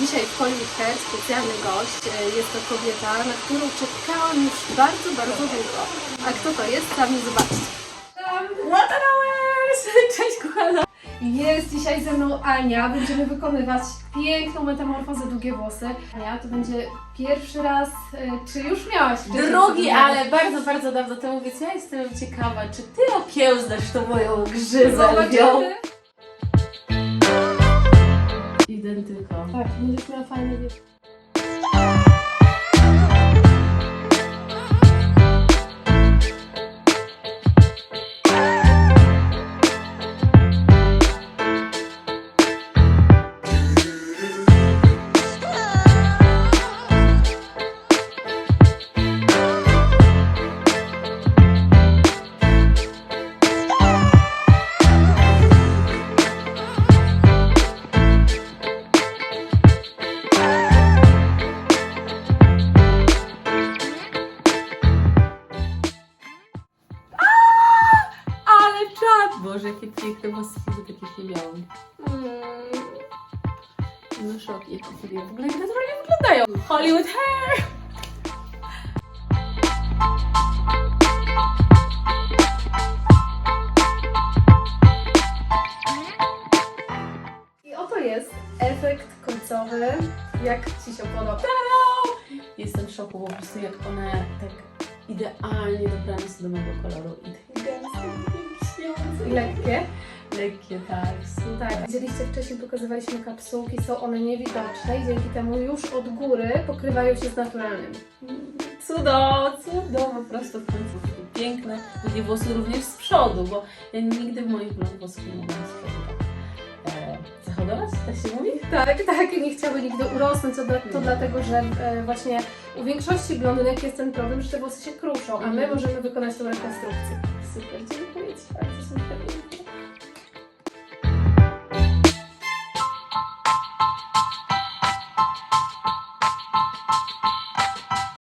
Dzisiaj w Hollywood Hair specjalny gość. E, Jest to kobieta, na którą czekałam już bardzo, bardzo długo. A kto to jest? Sami zobaczcie. Waterhouse! Cześć kochana! Jest dzisiaj ze mną Ania. Będziemy wykonywać piękną metamorfozę długie włosy. Ania, to będzie pierwszy raz, e, czy już miałaś wcześniej Drugi, ale bardzo, bardzo dawno temu, więc ja jestem ciekawa, czy ty okiełznasz tą moją grzywę? Zobaczymy! До НТК. Так, ну здесь марафон идет. Boże, jakie piękne włosy, nigdy takich nie miałam. No szok, jak w ogóle naturalnie wyglądają. Hollywood hair! I oto jest efekt końcowy, jak Ci się podoba. Jestem w szoku po prostu, jak one tak idealnie dobrane są do mojego koloru. I I lekkie. Lekkie, tak. Tak, widzieliście wcześniej, pokazywaliśmy kapsułki, są one niewidoczne i dzięki temu już od góry pokrywają się z naturalnym. Cudo, cudo, po prostu w końcu takie piękne. Długie włosy również z przodu, bo ja nigdy w moich blond włosach nie mogłam z przodu e, zahodować, tak się mówi? Tak, tak, nie chciały nigdy urosnąć, to, dla, to dlatego, że e, właśnie u większości blondynek jest ten problem, że te włosy się kruszą, a my Mhm. możemy wykonać tą rekonstrukcję. super, super, it's hard